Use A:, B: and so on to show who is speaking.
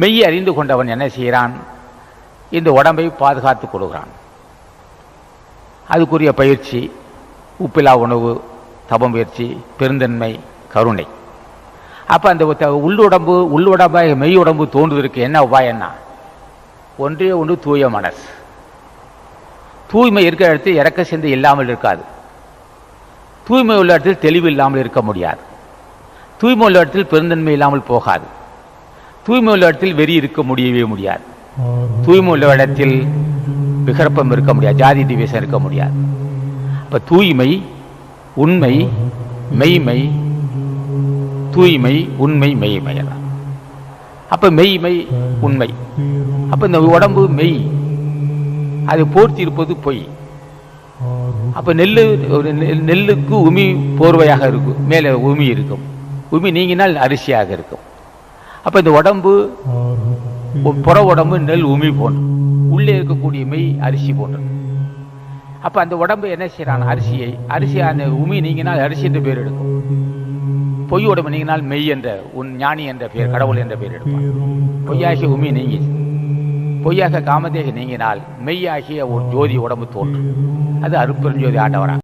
A: மெய் அறிந்து கொண்டவன் என்ன செய்கிறான்? இந்த உடம்பை பாதுகாத்து கொள்கிறான். அதுக்குரிய பயிற்சி உப்பிலா உணவு தபம் பயிற்சி பெருந்தன்மை கருணை. அப்போ அந்த உள்ளுடம்பு உள்ளுடம்பாக மெய் உடம்பு தோன்றுவதற்கு என்ன உபாயம்னா ஒன்றே ஒன்று தூய மனசு தூய்மை இருக்கிற இடத்தில் இறக்க சிந்தை இல்லாமல் இருக்காது. தூய்மை உள்ள இடத்தில் தெளிவு இல்லாமல் இருக்க முடியாது. தூய்மை உள்ள இடத்தில் பெருந்தன்மை இல்லாமல் போகாது. தூய்மை உள்ள இடத்தில் வெறி இருக்க முடியவே முடியாது. தூய்மை உள்ள இடத்தில் விகற்பம் இருக்க முடியாது ஜாதி டிவிஷன் இருக்க முடியாது. அப்ப தூய்மை உண்மை மெய்மை தூய்மை உண்மை மெய்மை எல்லாம் அப்ப மெய்மை உண்மை. அப்ப இந்த உடம்பு மெய் அது போர்த்தி இருப்பது பொய். அப்ப நெல்லு ஒரு நெ- நெல்லுக்கு உமி போர்வையாக இருக்கும் மேலே உமி இருக்கும். உமி நீங்கினால் அரிசியாக இருக்கும். அப்ப இந்த உடம்பு புற உடம்பு நெல் உமி போன்று. உள்ளே இருக்கக்கூடிய மெய் அரிசி போன்றது அப்ப அந்த உடம்பு என்ன செய்யறான் அரிசியை அரிசி அந்த உமி நீங்கினால் அரிசி என்ற பேர் எடுக்கும். பொய் உடம்பு நீங்கினால் மெய் என்ற உன் ஞானி என்ற பெயர் கடவுள் என்ற பெயர் எடுப்பான். பொய்யாகிய உமி நீங்கி பொய்யாக காமதேக நீங்கினால் மெய்யாகிய ஒரு ஜோதி உடம்பு தோன்றும். அது அருப்பெருஞ்சோதி ஆண்டவரா